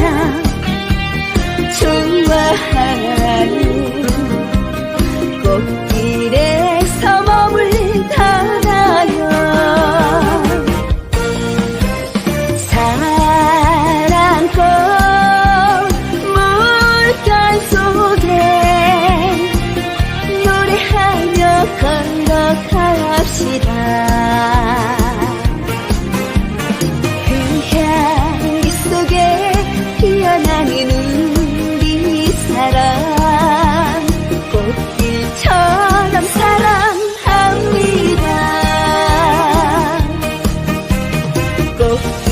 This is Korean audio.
사랑 좋아하는 꽃길에서 머물다가요 사랑꽃 물결 속에 노래하며 걸어갑시다. show.